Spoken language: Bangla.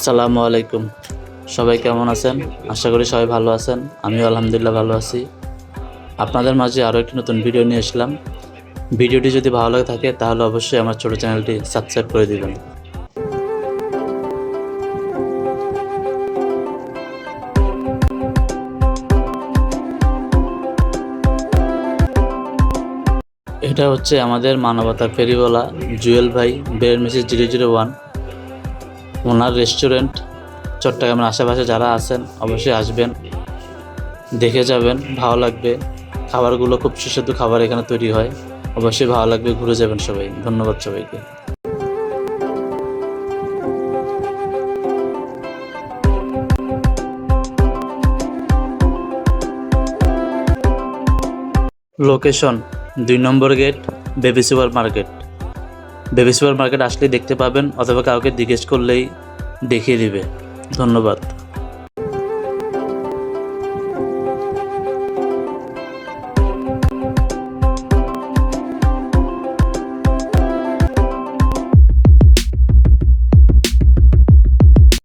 আসসালামু আলাইকুম। সবাই কেমন আছেন? আশা করি সবাই ভালো আছেন। আমিও আলহামদুলিল্লাহ ভালো আছি। আপনাদের মাঝে আরও একটি নতুন ভিডিও নিয়ে আসলাম। ভিডিওটি যদি ভালো লাগে থাকে, তাহলে অবশ্যই আমার ছোট চ্যানেলটি সাবস্ক্রাইব করে দিবেন। এটা হচ্ছে আমাদের মানবতার ফেরিওয়ালা জুয়েল ভাই, বের মেসেজ জিরো জিরো ওয়ান। ওনার রেস্টুরেন্ট চট্টগ্রামের আশেপাশে যারা আছেন, অবশ্যই আসবেন, দেখে যাবেন, ভালো লাগবে। খাবারগুলো খুব সুস্বাদু খাবার এখানে তৈরি হয়। অবশ্যই ভালো লাগবে, ঘুরে যাবেন সবাই। ধন্যবাদ সবাইকে। লোকেশন দুই নম্বর gate baby super market baby super market আসলেই দেখতে পাবেন অথবা কাউকে জিজ্ঞেস করলেই দেখিয়ে দিবে। ধন্যবাদ।